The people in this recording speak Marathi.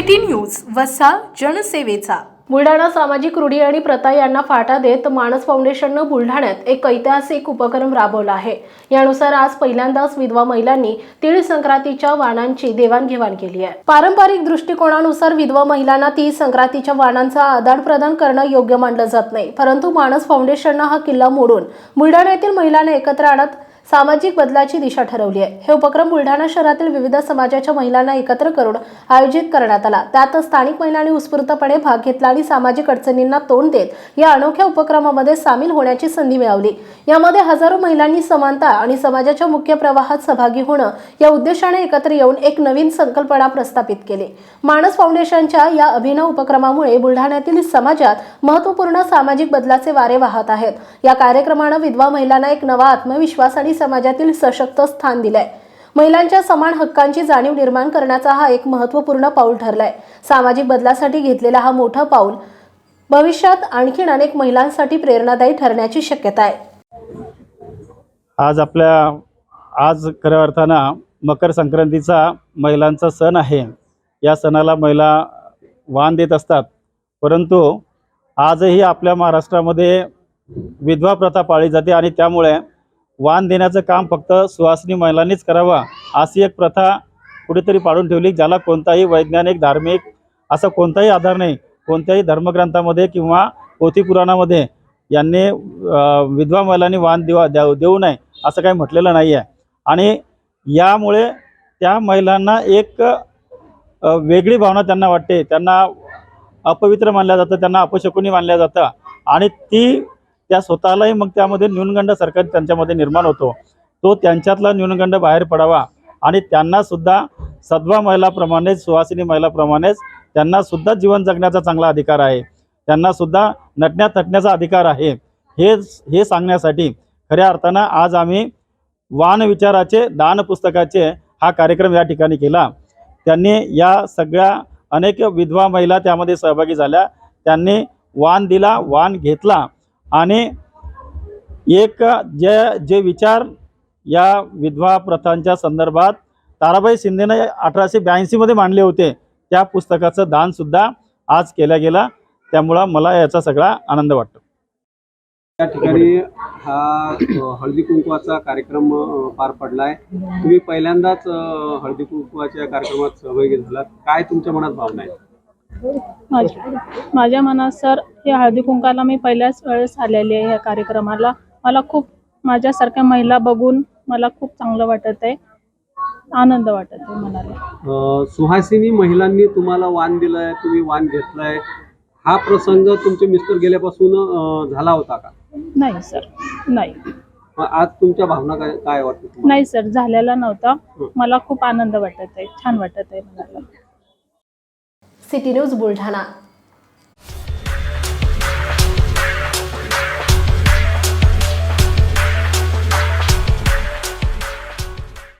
सिटी न्यूज वसा जनसेवेचा. बुलढाणा सामाजिक रूढी आणि प्रथा यांना फाटा देत मानस फाउंडेशननं बुलढाण्यात एक ऐतिहासिक उपक्रम राबवला आहे. यानुसार आज पहिल्यांदाच विधवा महिलांनी तीळ संक्रांतीच्या वाणांची देवाणघेवाण केली आहे. पारंपरिक दृष्टिकोनानुसार विधवा महिलांना तीळ संक्रांतीच्या वाणांचा आदानप्रदान करणं योग्य मानलं जात नाही. परंतु मानस फाउंडेशननं हा किल्ला मोडून बुलढाण्यातील महिलांना एकत्र आणत सामाजिक बदलाची दिशा ठरवली आहे. हे उपक्रम बुलढाणा शहरातील विविध समाजाच्या महिलांना एकत्र करून आयोजित करण्यात आला. त्यात स्थानिक महिलांनी उत्स्फूर्तपणे भाग घेतला आणि सामाजिक अडचणींना तोंड देत या अनोख्या उपक्रमामध्ये सामील होण्याची संधी मिळवली यामध्ये हजारो महिलांनी समानता आणि समाजाच्या मुख्य प्रवाहात सहभागी होणं या उद्देशाने एकत्र येऊन एक नवीन संकल्पना प्रस्थापित केली. मानस फाउंडेशनच्या या अभिनव उपक्रमामुळे बुलढाण्यातील समाजात महत्त्वपूर्ण सामाजिक बदलाचे वारे वाहत आहेत. या कार्यक्रमानं विधवा महिलांना एक नवा आत्मविश्वास आणि समाजातील सशक्त स्थान दिलंय. महिलांच्या समान हक्कांची जाणीव निर्माण करण्याचा हा एक महत्त्वपूर्ण पाऊल ठरलाय. सामाजिक बदलासाठी घेतलेला हा मोठा पाऊल भविष्यात आणखीन अनेक महिलांसाठी प्रेरणादायी ठरण्याची शक्यता आहे. आज आपल्या आज खऱ्या अर्थानं मकर संक्रांतीचा महिलांचा सण आहे. या सणाला महिला वाण देत असतात. परंतु आजही आपल्या महाराष्ट्रामध्ये विधवा प्रथा पाळली जाते आणि त्यामुळे वाण देण्याचं काम फक्त सुहासिनी महिलांनीच करावं अशी एक प्रथा कुठेतरी पाडून ठेवली ज्याला कोणताही वैज्ञानिक धार्मिक असा कोणताही आधार नाही कोणत्याही धर्मग्रंथामध्ये किंवा पोथी पुराणामध्ये यांनी विधवा महिलांनी वाण देवा देऊ देऊ नये असं काही म्हटलेलं नाही आहे आणि यामुळे त्या महिलांना एक वेगळी भावना त्यांना वाटते. त्यांना अपवित्र मानलं जातं त्यांना अपशकुनी मानलं जातं. आणि ती त्या स्वतःलाही मग त्यामध्ये न्यूनगंड सरकार त्यांच्यामध्ये निर्माण होतो. तो त्यांच्यातला न्यूनगंड बाहेर पडावा. आणि त्यांनासुद्धा सद्वा महिलाप्रमाणेच सुहासिनी महिलाप्रमाणेच त्यांनासुद्धा जीवन जगण्याचा चांगला अधिकार आहे. त्यांनासुद्धा नटण्या थटण्याचा अधिकार आहे. हे हे सांगण्यासाठी खऱ्या अर्थानं आज आम्ही वान विचाराचे दान पुस्तकाचे हा कार्यक्रम या ठिकाणी केला. त्यांनी या सगळ्या अनेक विधवा महिला त्यामध्ये सहभागी झाल्या. त्यांनी वाण दिला वाण घेतला. आणि एक जे जे विचार या विधवा प्रथांच्या संदर्भात ताराबाई शिंदेने अठराशे ब्याऐंशीमध्ये मांडले होते त्या पुस्तकाचं दानसुद्धा आज केलं गेलं. त्यामुळं मला याचा सगळा आनंद वाटतो. त्या ठिकाणी हा हळदी कुंकवाचा कार्यक्रम पार पडलाय. तुम्ही पहिल्यांदाच हळदी कुंकवाच्या कार्यक्रमात सहभागी झालात. काय तुमच्या मनात भावना आहे माझ्या माझ्या मनात सर या हळदी कुंकाला मी पहिल्याच वेळेस आलेली आहे या कार्यक्रमाला. मला खूप माझ्यासारख्या महिला बघून मला खूप चांगलं वाटत आहे. आनंद वाटत आहे मनाला. सुहासिनी महिलांनी तुम्हाला वाण दिलंय तुम्ही वाण घेतलाय. हा प्रसंग तुमचे मिस्टर गेल्यापासून झाला होता का? नाही सर. नाही. आज तुमच्या भावना काय काय वाटतं? नाही सर. झालेला नव्हता. मला खूप आनंद वाटत आहे. छान वाटत आहे मनाला. City news Buldhana.